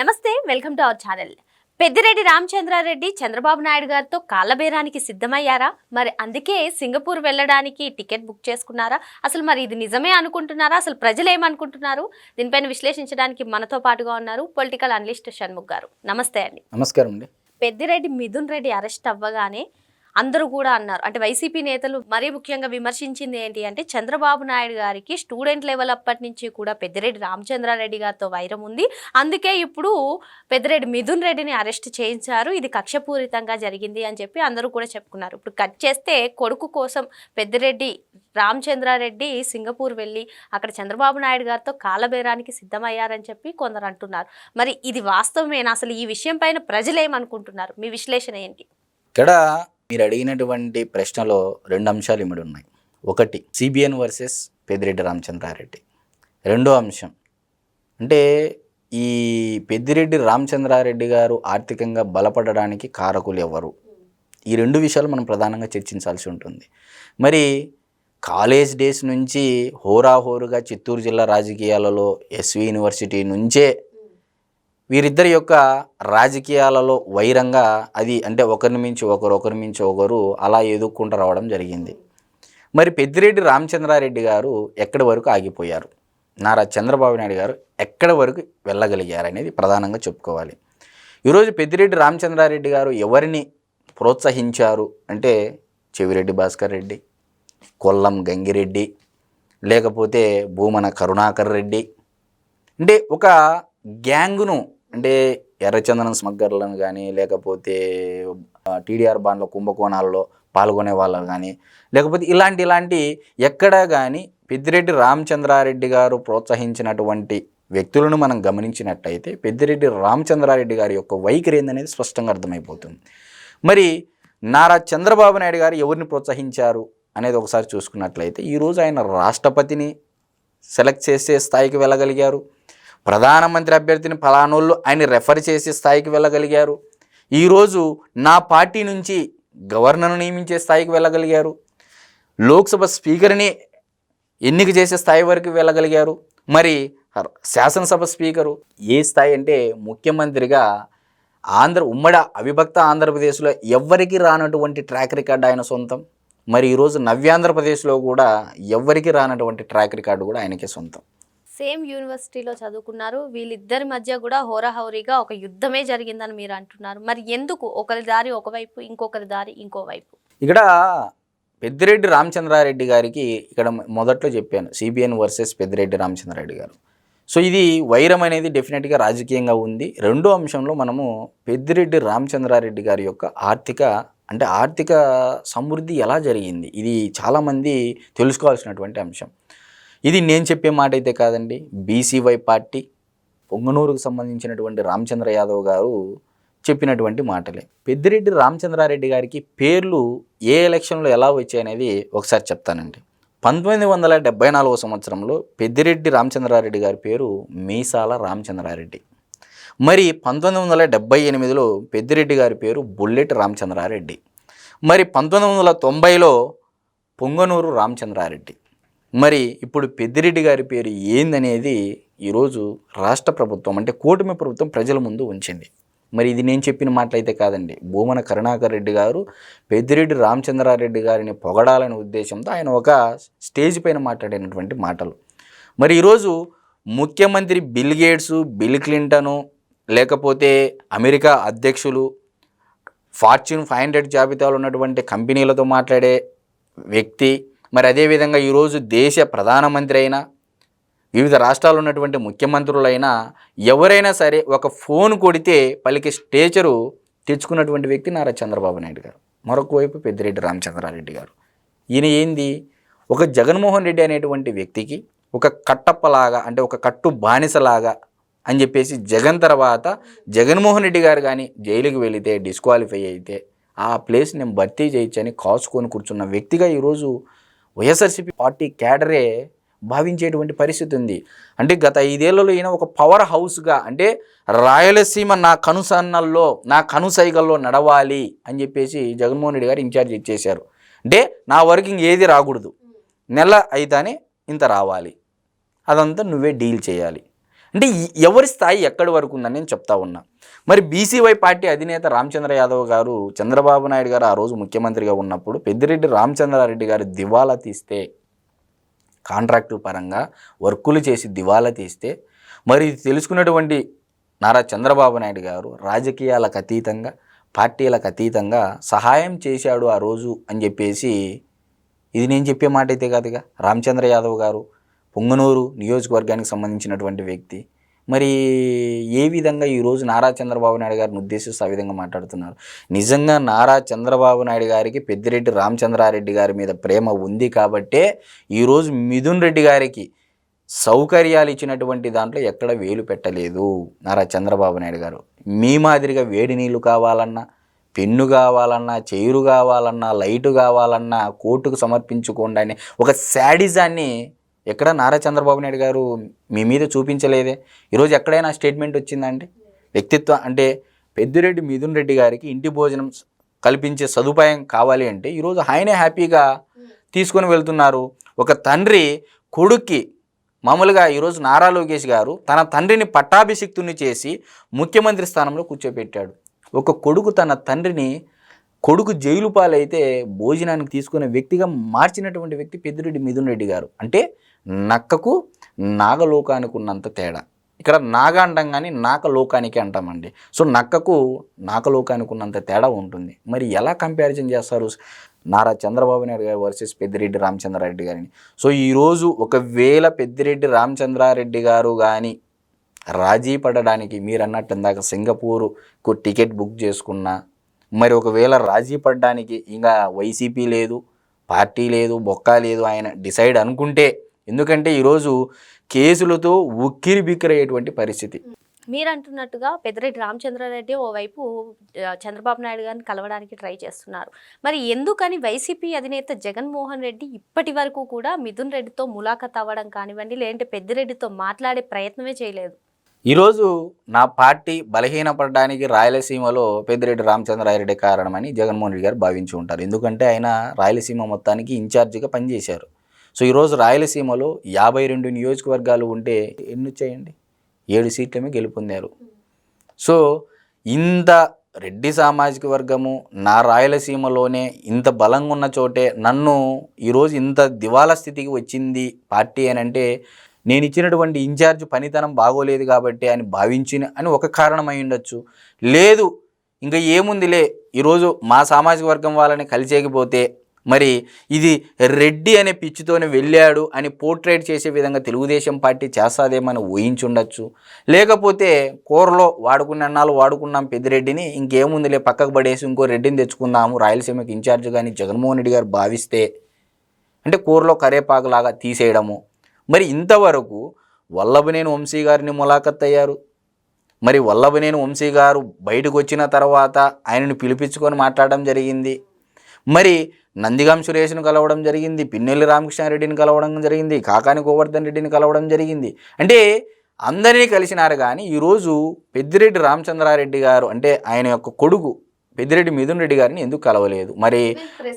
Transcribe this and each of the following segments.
నమస్తే welcome to our channel. Peddireddy Ramachandra Reddy Chandrababu Naidu గారితో కాళ్ళబేరానికి సిద్ధమయ్యారా? మరి అందుకే సింగపూర్ వెళ్ళడానికి టికెట్ బుక్ చేసుకున్నారా? అసలు మరి ఇది నిజమే అనుకుంటున్నారా? అసలు ప్రజలు ఏమనుకుంటున్నారు? దీనిపైన విశ్లేషించడానికి మనతో పాటుగా ఉన్నారు పొలిటికల్ అనలిస్ట్ షణ్ముఖ్ గారు. నమస్తే అండి. నమస్కారం అండి. పెద్దిరెడ్డి మిథున్ రెడ్డి అరెస్ట్ అవ్వగానే అందరూ కూడా అన్నారు. అంటే వైసీపీ నేతలు మరీ ముఖ్యంగా విమర్శించింది ఏంటి అంటే చంద్రబాబు నాయుడు గారికి స్టూడెంట్ లెవెల్ అప్పటి నుంచి కూడా పెద్దిరెడ్డి రామచంద్రారెడ్డి గారితో వైరం ఉంది. అందుకే ఇప్పుడు పెద్దిరెడ్డి మిథున్ రెడ్డిని అరెస్ట్ చేయించారు. ఇది కక్షపూరితంగా జరిగింది అని చెప్పి అందరూ కూడా చెప్పుకున్నారు. ఇప్పుడు కట్ చేస్తే కొడుకు కోసం పెద్దిరెడ్డి రామచంద్రారెడ్డి సింగపూర్ వెళ్ళి అక్కడ చంద్రబాబు నాయుడు గారితో కాలబేరానికి సిద్ధమయ్యారని చెప్పి కొందరు అంటున్నారు. మరి ఇది వాస్తవమేనా? అసలు ఈ విషయం పైన ప్రజలేమనుకుంటున్నారు? మీ విశ్లేషణ ఏంటి? ఇక్కడ మీరు అడిగినటువంటి ప్రశ్నలో రెండు అంశాలు ఇమిడి ఉన్నాయి. ఒకటి సిబిఎన్ వర్సెస్ పెద్దిరెడ్డి రామచంద్రారెడ్డి. రెండో అంశం అంటే ఈ పెద్దిరెడ్డి రామచంద్రారెడ్డి గారు ఆర్థికంగా బలపడడానికి కారకులు ఎవరు? ఈ రెండు విషయాలు మనం ప్రధానంగా చర్చించాల్సి ఉంటుంది. మరి కాలేజ్ డేస్ నుంచి హోరాహోరుగా చిత్తూరు జిల్లా రాజకీయాలలో ఎస్వి యూనివర్సిటీ నుంచే వీరిద్దరి యొక్క రాజకీయాలలో వైరంగా అది అంటే ఒకరిని మించి ఒకరు ఒకరి మించి ఒకరు అలా ఎదుక్కుంటూ రావడం జరిగింది. మరి పెద్దిరెడ్డి రామచంద్రారెడ్డి గారు ఎక్కడి వరకు ఆగిపోయారు? నారా చంద్రబాబు నాయుడు గారు ఎక్కడి వరకు వెళ్ళగలిగారు అనేది ప్రధానంగా చెప్పుకోవాలి. ఈరోజు పెద్దిరెడ్డి రామచంద్రారెడ్డి గారు ఎవరిని ప్రోత్సహించారు అంటే చెవిరెడ్డి భాస్కర్ రెడ్డి కొల్లం గంగిరెడ్డి లేకపోతే భూమన కరుణాకర్ రెడ్డి. అంటే ఒక గ్యాంగ్ను అంటే ఎర్రచందనం స్మగ్గర్లను కానీ లేకపోతే టీడీఆర్ బాండ్ల కుంభకోణాల్లో పాల్గొనే వాళ్ళు కానీ లేకపోతే ఇలాంటి ఇలాంటి ఎక్కడా కానీ పెద్దిరెడ్డి రామచంద్రారెడ్డి గారు ప్రోత్సహించినటువంటి వ్యక్తులను మనం గమనించినట్టయితే పెద్దిరెడ్డి రామచంద్రారెడ్డి గారి యొక్క వైఖరి ఏందనేది స్పష్టంగా అర్థమైపోతుంది. మరి నారా చంద్రబాబు నాయుడు గారు ఎవరిని ప్రోత్సహించారు అనేది ఒకసారి చూసుకున్నట్లయితే ఈరోజు ఆయన రాష్ట్రపతిని సెలెక్ట్ చేసే స్థాయికి వెళ్ళగలిగారు. ప్రధానమంత్రి అభ్యర్థిని ఫలానోళ్ళు ఆయన రెఫర్ చేసే స్థాయికి వెళ్ళగలిగారు. ఈరోజు నా పార్టీ నుంచి గవర్నర్ను నియమించే స్థాయికి వెళ్ళగలిగారు. లోక్సభ స్పీకర్ని ఎన్నిక చేసే స్థాయి వరకు వెళ్ళగలిగారు. మరి శాసనసభ స్పీకరు ఏ స్థాయి అంటే ముఖ్యమంత్రిగా ఆంధ్ర ఉమ్మడి అవిభక్త ఆంధ్రప్రదేశ్లో ఎవ్వరికి రానటువంటి ట్రాక్ రికార్డు ఆయన సొంతం. మరి ఈరోజు నవ్యాంధ్రప్రదేశ్లో కూడా ఎవ్వరికి రానటువంటి ట్రాక్ రికార్డు కూడా ఆయనకే సొంతం. సేమ్ యూనివర్సిటీలో చదువుకున్నారు. వీళ్ళిద్దరి మధ్య కూడా హోరాహోరీగా ఒక యుద్ధమే జరిగిందని మీరు అంటున్నారు. మరి ఎందుకు? ఒకరి దారి ఒకవైపు ఇంకొకరి దారి ఇంకోవైపు? ఇక్కడ పెద్దిరెడ్డి రామచంద్రారెడ్డి గారికి ఇక్కడ మొదట్లో చెప్పాను సిబిఎన్ వర్సెస్ పెద్దిరెడ్డి రామచంద్రారెడ్డి గారు. సో ఇది వైరం అనేది డెఫినెట్గా రాజకీయంగా ఉంది. రెండో అంశంలో మనము పెద్దిరెడ్డి రామచంద్రారెడ్డి గారి యొక్క ఆర్థిక అంటే ఆర్థిక సమృద్ధి ఎలా జరిగింది? ఇది చాలామంది తెలుసుకోవాల్సినటువంటి అంశం. ఇది నేను చెప్పే మాట అయితే కాదండి బీసీవై పార్టీ పొంగనూరుకు సంబంధించినటువంటి రామచంద్ర యాదవ్ గారు చెప్పినటువంటి మాటలే. పెద్దిరెడ్డి రామచంద్రారెడ్డి గారికి పేర్లు ఏ ఎలక్షన్లో ఎలా వచ్చాయనేది ఒకసారి చెప్తానండి. పంతొమ్మిది వందల డెబ్బై నాలుగో సంవత్సరంలో పెద్దిరెడ్డి రామచంద్రారెడ్డి గారి పేరు మీసాల రామచంద్రారెడ్డి. మరి పంతొమ్మిది వందల డెబ్బై ఎనిమిదిలో పెద్దిరెడ్డి గారి పేరు బుల్లెట్ రామచంద్రారెడ్డి. మరి పంతొమ్మిది వందల తొంభైలో పొంగనూరు రామచంద్రారెడ్డి. మరి ఇప్పుడు పెద్దిరెడ్డి గారి పేరు ఏందనేది ఈరోజు రాష్ట్ర ప్రభుత్వం అంటే కూటమి ప్రభుత్వం ప్రజల ముందు ఉంచింది. మరి ఇది నేను చెప్పిన మాటలైతే కాదండి. భూమన కరుణాకర్ రెడ్డి గారు పెద్దిరెడ్డి రామచంద్రారెడ్డి గారిని పొగడాలనే ఉద్దేశంతో ఆయన ఒక స్టేజ్ పైన మాట్లాడినటువంటి మాటలు. మరి ఈరోజు ముఖ్యమంత్రి బిల్ గేట్స్ బిల్ క్లింటను లేకపోతే అమెరికా అధ్యక్షులు ఫార్చ్యూన్ ఫైవ్ హండ్రెడ్ జాబితాలో ఉన్నటువంటి కంపెనీలతో మాట్లాడే వ్యక్తి మరి అదేవిధంగా ఈరోజు దేశ ప్రధానమంత్రి అయినా వివిధ రాష్ట్రాల్లో ఉన్నటువంటి ముఖ్యమంత్రులైనా ఎవరైనా సరే ఒక ఫోన్ కొడితే పలికే స్టేచరు తెచ్చుకున్నటువంటి వ్యక్తి నారా చంద్రబాబు నాయుడు గారు. మరొక వైపు పెద్దిరెడ్డి రామచంద్రారెడ్డి గారు. ఈయన ఏంది? ఒక జగన్మోహన్ రెడ్డి అనేటువంటి వ్యక్తికి ఒక కట్టప్పలాగా అంటే ఒక కట్టు బానిసలాగా అని చెప్పేసి జగన్ తర్వాత జగన్మోహన్ రెడ్డి గారు కానీ జైలుకి వెళితే డిస్క్వాలిఫై అయితే ఆ ప్లేస్ నేను భర్తీ చేయొచ్చని కాసుకొని కూర్చున్న వ్యక్తిగా ఈరోజు వైఎస్ఆర్సీపీ పార్టీ క్యాడరే భావించేటువంటి పరిస్థితి ఉంది. అంటే గత ఐదేళ్ళలో ఈయన ఒక పవర్ హౌస్గా అంటే రాయలసీమ నా కనుసన్నల్లో నా కనుసైగల్లో నడవాలి అని చెప్పేసి జగన్మోహన్ రెడ్డి గారు ఇన్ఛార్జ్ ఇచ్చేశారు అంటే నా వర్కింగ్ ఏది రాకూడదు. నెల అయితేనే ఇంత రావాలి. అదంతా నువ్వే డీల్ చేయాలి. అంటే ఎవరి స్థాయి ఎక్కడి వరకు ఉందని నేను చెప్తా ఉన్నా. మరి బీసీవై పార్టీ అధినేత రామచంద్ర యాదవ్ గారు చంద్రబాబు నాయుడు గారు ఆ రోజు ముఖ్యమంత్రిగా ఉన్నప్పుడు పెద్దిరెడ్డి రామచంద్రారెడ్డి గారు దివాలా తీస్తే కాంట్రాక్టు పరంగా వర్కులు చేసి దివాలా తీస్తే మరి తెలుసుకున్నటువంటి నారా చంద్రబాబు నాయుడు గారు రాజకీయాలకు అతీతంగా పార్టీలకు అతీతంగా సహాయం చేశాడు ఆ రోజు అని చెప్పేసి ఇది నేను చెప్పే మాట అయితే కాదుగా. రామచంద్ర యాదవ్ గారు పొంగనూరు నియోజకవర్గానికి సంబంధించినటువంటి వ్యక్తి. మరి ఏ విధంగా ఈరోజు నారా చంద్రబాబు నాయుడు గారిని ఉద్దేశిస్తూ ఆ విధంగా మాట్లాడుతున్నారు? నిజంగా నారా చంద్రబాబు నాయుడు గారికి పెద్దిరెడ్డి రామచంద్రారెడ్డి గారి మీద ప్రేమ ఉంది కాబట్టే ఈరోజు మిథున్ రెడ్డి గారికి సౌకర్యాలు ఇచ్చినటువంటి దాంట్లో ఎక్కడ వేలు పెట్టలేదు నారా చంద్రబాబు నాయుడు గారు. మీ మాదిరిగా వేడి నీళ్ళు కావాలన్నా పెన్ను కావాలన్నా చైరు కావాలన్నా లైటు కావాలన్నా కోర్టుకు సమర్పించుకోండి అని ఒక శాడిజాన్ని ఎక్కడ నారా చంద్రబాబు నాయుడు గారు మీ మీద చూపించలేదే. ఈరోజు ఎక్కడైనా స్టేట్మెంట్ వచ్చిందంటే వ్యక్తిత్వం అంటే పెద్దిరెడ్డి మిథున్ రెడ్డి గారికి ఇంటి భోజనం కల్పించే సదుపాయం కావాలి అంటే ఈరోజు ఆయనే హ్యాపీగా తీసుకొని వెళ్తున్నారు. ఒక తండ్రి కొడుక్కి మామూలుగా ఈరోజు నారా లోకేష్ గారు తన తండ్రిని పట్టాభిషిక్తుని చేసి ముఖ్యమంత్రి స్థానంలో కూర్చోబెట్టాడు ఒక కొడుకు తన తండ్రిని కొడుకు జైలు పాలైతే భోజనానికి తీసుకునే వ్యక్తిగా మార్చినటువంటి వ్యక్తి పెద్దిరెడ్డి మిథున్ రెడ్డి గారు. అంటే నక్కకు నాగలోకానికి ఉన్నంత తేడా. ఇక్కడ నాగ అంటాం కానీ నాకలోకానికి అంటామండి. సో నక్కకు నాకలోకానికి ఉన్నంత తేడా ఉంటుంది. మరి ఎలా కంపారిజన్ చేస్తారు? నారా చంద్రబాబు నాయుడు గారు వర్సెస్ పెద్దిరెడ్డి రామచంద్రారెడ్డి గారిని. సో ఈరోజు ఒకవేళ పెద్దిరెడ్డి రామచంద్రారెడ్డి గారు కానీ రాజీ పడడానికి మీరు అన్నట్టు ఇందాక సింగపూర్కు టికెట్ బుక్ చేసుకున్నా మరి ఒకవేళ రాజీ పడడానికి ఇంకా వైసీపీ లేదు పార్టీ లేదు బొక్క లేదు ఆయన డిసైడ్ అనుకుంటే ఎందుకంటే ఈరోజు కేసులతో ఉక్కిరి బిక్కిరయ్యేటువంటి పరిస్థితి. మీరు అంటున్నట్టుగా పెద్దిరెడ్డి రామచంద్రారెడ్డి ఓవైపు చంద్రబాబు నాయుడు గారిని కలవడానికి ట్రై చేస్తున్నారు. మరి ఎందుకని వైసీపీ అధినేత జగన్మోహన్ రెడ్డి ఇప్పటి వరకు కూడా మిథున్ రెడ్డితో ములాఖత్ అవ్వడం కానివ్వండి లేదంటే పెద్దిరెడ్డితో మాట్లాడే ప్రయత్నమే చేయలేదు? ఈరోజు నా పార్టీ బలహీనపడడానికి రాయలసీమలో పెద్దిరెడ్డి రామచంద్రారెడ్డి కారణమని జగన్మోహన్ రెడ్డి గారు భావించి ఉంటారు. ఎందుకంటే ఆయన రాయలసీమ మొత్తానికి ఇన్ఛార్జిగా పనిచేశారు. సో ఈరోజు రాయలసీమలో యాభై రెండు నియోజకవర్గాలు ఉంటే ఎన్ని వచ్చాయండి? ఏడు సీట్లమే గెలుపొందారు. సో ఇంత రెడ్డి సామాజిక వర్గము నా రాయలసీమలోనే ఇంత బలంగా ఉన్న చోటే నన్ను ఈరోజు ఇంత దివాలా స్థితికి వచ్చింది పార్టీ అని అంటే నేను ఇచ్చినటువంటి ఇన్ఛార్జ్ పనితనం బాగోలేదు కాబట్టి అని భావించిన అని ఒక కారణమై ఉండొచ్చు. లేదు ఇంకా ఏముందిలే ఈరోజు మా సామాజిక వర్గం వాళ్ళని కలిసేకపోతే మరి ఇది రెడ్డి అనే పిచ్చితోనే వెళ్ళాడు అని పోర్ట్రేట్ చేసే విధంగా తెలుగుదేశం పార్టీ చేస్తాదేమని ఊహించుండొచ్చు. లేకపోతే కూరలో వాడుకున్న అన్నాలు వాడుకున్నాం పెద్దిరెడ్డిని ఇంకేముందిలే పక్కకు పడేసి ఇంకో రెడ్డిని తెచ్చుకుందాము రాయలసీమకి ఇన్ఛార్జ్ కానీ జగన్మోహన్ రెడ్డి గారు భావిస్తే. అంటే కూరలో కరేపాకులాగా తీసేయడము. మరి ఇంతవరకు వల్లభనేని వంశీ గారిని ములాఖత్ అయ్యారు. మరి వల్లభనేని వంశీ గారు బయటకు వచ్చిన తర్వాత ఆయనను పిలిపించుకొని మాట్లాడడం జరిగింది. మరి నందిగాం సురేష్ను కలవడం జరిగింది పిన్నెల్లి రామకృష్ణారెడ్డిని కలవడం జరిగింది కాకాని గోవర్ధన్ రెడ్డిని కలవడం జరిగింది. అంటే అందరినీ కలిసినారు కానీ ఈరోజు పెద్దిరెడ్డి రామచంద్రారెడ్డి గారు అంటే ఆయన యొక్క కొడుకు పెద్దిరెడ్డి మిథున్ రెడ్డి గారిని ఎందుకు కలవలేదు? మరి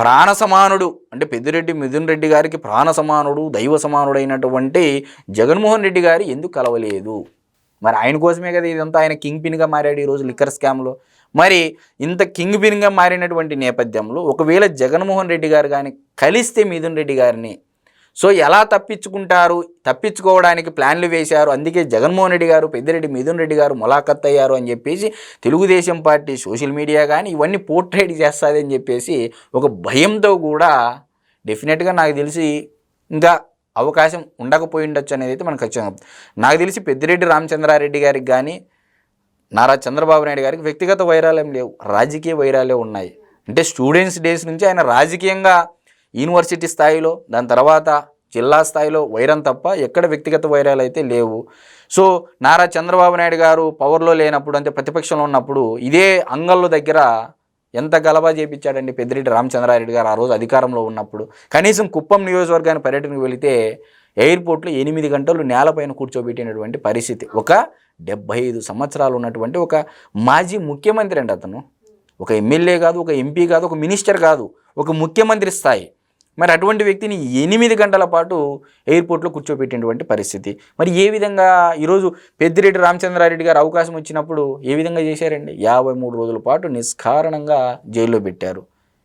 ప్రాణ సమానుడు అంటే పెద్దిరెడ్డి మిథున్ రెడ్డి గారికి ప్రాణ సమానుడు దైవ సమానుడైనటువంటి జగన్మోహన్ రెడ్డి గారు ఎందుకు కలవలేదు? మరి ఆయన కోసమే కదా ఇదంతా ఆయన కింగ్ పిన్గా మారాడు ఈరోజు లిక్కర్ స్కామ్లో. మరి ఇంత కింగ్ పిన్గా మారినటువంటి నేపథ్యంలో ఒకవేళ జగన్మోహన్ రెడ్డి గారు కానీ కలిస్తే మిథున్ రెడ్డి గారిని. సో ఎలా తప్పించుకుంటారు? తప్పించుకోవడానికి ప్లాన్లు వేశారు. అందుకే జగన్మోహన్ రెడ్డి గారు పెద్దిరెడ్డి మిథున్ రెడ్డి గారు ములాఖత్ అయ్యారు అని చెప్పేసి తెలుగుదేశం పార్టీ సోషల్ మీడియా కానీ ఇవన్నీ పోర్ట్రేట్ చేస్తుంది అని చెప్పేసి ఒక భయంతో కూడా డెఫినెట్గా నాకు తెలిసి ఇంకా అవకాశం ఉండకపోయిండొచ్చు అనేది అయితే మనకు ఖచ్చితంగా నాకు తెలిసి పెద్దిరెడ్డి రామచంద్రారెడ్డి గారికి కానీ నారా చంద్రబాబు నాయుడు గారికి వ్యక్తిగత వైరాలేం లేవు. రాజకీయ వైరాలే ఉన్నాయి. అంటే స్టూడెంట్స్ డేస్ నుంచి ఆయన రాజకీయంగా యూనివర్సిటీ స్థాయిలో దాని తర్వాత జిల్లా స్థాయిలో వైరం తప్ప ఎక్కడ వ్యక్తిగత వైరాలు అయితే లేవు. సో నారా చంద్రబాబు నాయుడు గారు పవర్లో లేనప్పుడు అంటే ప్రతిపక్షంలో ఉన్నప్పుడు ఇదే అంగళ్ళ దగ్గర ఎంత గలబా చేపించాడండి పెద్దిరెడ్డి రామచంద్రారెడ్డి గారు ఆ రోజు అధికారంలో ఉన్నప్పుడు. కనీసం కుప్పం నియోజకవర్గాన్ని పర్యటనకు వెళితే ఎయిర్పోర్ట్లో ఎనిమిది గంటలు నేలపైన కూర్చోబెట్టినటువంటి పరిస్థితి. ఒక డెబ్బై ఐదు సంవత్సరాలు ఉన్నటువంటి ఒక మాజీ ముఖ్యమంత్రి అండి అతను. ఒక ఎమ్మెల్యే కాదు ఒక ఎంపీ కాదు ఒక మినిస్టర్ కాదు ఒక ముఖ్యమంత్రి స్థాయి. మరి అటువంటి వ్యక్తిని ఎనిమిది గంటల పాటు ఎయిర్పోర్ట్లో కూర్చోబెట్టినటువంటి పరిస్థితి. మరి ఏ విధంగా ఈరోజు పెద్దిరెడ్డి రామచంద్రారెడ్డి గారు అవకాశం వచ్చినప్పుడు ఏ విధంగా చేశారండి? యాభై మూడు రోజుల పాటు నిష్కారణంగా జైల్లో పెట్టారు.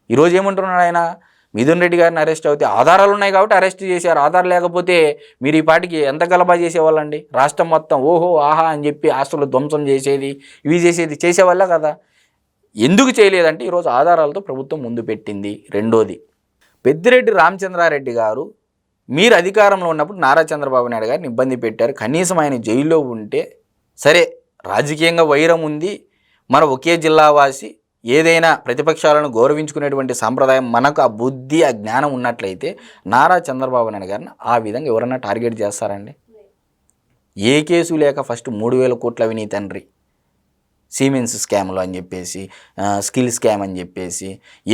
ఈరోజు ఏమంటున్నాడు ఆయన? మిథున్ రెడ్డి గారిని అరెస్ట్ అవుతే ఆధారాలు ఉన్నాయి కాబట్టి అరెస్ట్ చేశారు. ఆధారం లేకపోతే మీరు ఈ పాటికి ఎంత గలబా చేసేవాళ్ళండి? రాష్ట్రం మొత్తం ఓహో ఆహా అని చెప్పి ఆస్తులు ధ్వంసం చేసేది ఇవి చేసేది చేసేవాళ్ళ కదా. ఎందుకు చేయలేదంటే ఈరోజు ఆధారాలతో ప్రభుత్వం ముందు పెట్టింది. రెండోది పెద్దిరెడ్డి రామచంద్రారెడ్డి గారు మీరు అధికారంలో ఉన్నప్పుడు నారా చంద్రబాబు నాయుడు గారిని ఇబ్బంది పెట్టారు. కనీసం ఆయన జైల్లో ఉంటే సరే రాజకీయంగా వైరం ఉంది. మన ఒకే జిల్లావాసి ఏదైనా ప్రతిపక్షాలను గౌరవించుకునేటువంటి సాంప్రదాయం మనకు ఆ బుద్ధి ఆ జ్ఞానం ఉన్నట్లయితే నారా చంద్రబాబు నాయుడు గారిని ఆ విధంగా ఎవరన్నా టార్గెట్ చేస్తారండి? ఏ కేసు లేక ఫస్ట్ మూడు వేల కోట్ల అవినీతి తండ్రి. సీమెన్స్ స్కామ్లు అని చెప్పేసి స్కిల్ స్కామ్ అని చెప్పేసి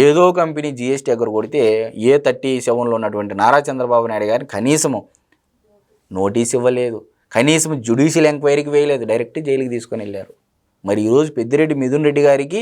ఏదో కంపెనీ జిఎస్టీ ఎగర కొడితే ఏ థర్టీ సెవెన్లో ఉన్నటువంటి నారా చంద్రబాబు నాయుడు గారిని కనీసము నోటీస్ ఇవ్వలేదు. కనీసం జ్యుడిషియల్ ఎంక్వైరీకి వేయలేదు. డైరెక్ట్ జైలుకి తీసుకొని వెళ్ళారు. మరి ఈరోజు పెద్దిరెడ్డి మిథున్ రెడ్డి గారికి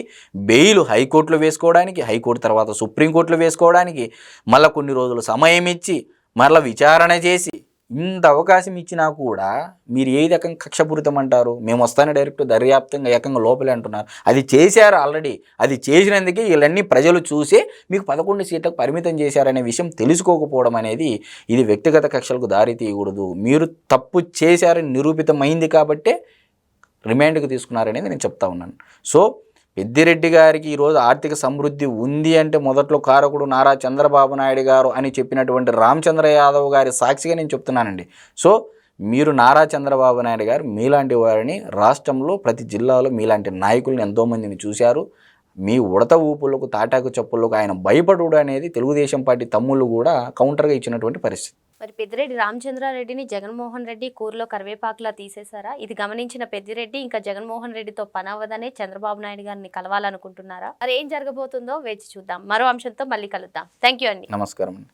బెయిల్ హైకోర్టులో వేసుకోవడానికి హైకోర్టు తర్వాత సుప్రీంకోర్టులో వేసుకోవడానికి మళ్ళీ కొన్ని రోజులు సమయం ఇచ్చి మరలా విచారణ చేసి ఇంత అవకాశం ఇచ్చినా కూడా మీరు ఏ రకంగా కక్షపూరితం అంటారు? మేము వస్తానే డైరెక్ట్ దర్యాప్తంగా ఏకంగా లోపలే అంటున్నారు. అది చేశారు ఆల్రెడీ అది చేసినందుకే వీళ్ళన్నీ ప్రజలు చూసే మీకు పదకొండు సీట్లకు పరిమితం చేశారనే విషయం తెలుసుకోకపోవడం అనేది ఇది వ్యక్తిగత కక్షలకు దారి తీయకూడదు. మీరు తప్పు చేశారని నిరూపితమైంది కాబట్టే రిమాండ్కి తీసుకున్నారనేది నేను చెప్తా ఉన్నాను. సో పెద్దిరెడ్డి గారికి ఈరోజు ఆర్థిక సమృద్ధి ఉంది అంటే మొదట్లో కారకుడు నారా చంద్రబాబు నాయుడు గారు అని చెప్పినటువంటి రామచంద్ర యాదవ్ గారి సాక్షిగా నేను చెప్తున్నానండి. సో మీరు నారా చంద్రబాబు నాయుడు గారు మీలాంటి వారిని రాష్ట్రంలో ప్రతి జిల్లాలో మీలాంటి నాయకులను ఎంతోమందిని చూశారు. మీ ఉడత ఊపులకు తాటాకు చెప్పులకు ఆయన భయపడుడు అనేది తెలుగుదేశం పార్టీ తమ్ముళ్ళు కూడా కౌంటర్గా ఇచ్చినటువంటి పరిస్థితి. మరి పెద్దిరెడ్డి రామచంద్రారెడ్డిని జగన్మోహన్ రెడ్డి కూరలో కరివేపాకులా తీసేశారా? ఇది గమనించిన పెద్దిరెడ్డి ఇంకా జగన్మోహన్ రెడ్డితో పనవదనే చంద్రబాబు నాయుడు గారిని కలవాలనుకుంటున్నారా? మరి ఏం జరగబోతుందో వేచి చూద్దాం. మరో అంశంతో మళ్ళీ కలుద్దాం. థ్యాంక్ యూ అండి. నమస్కారం అండి.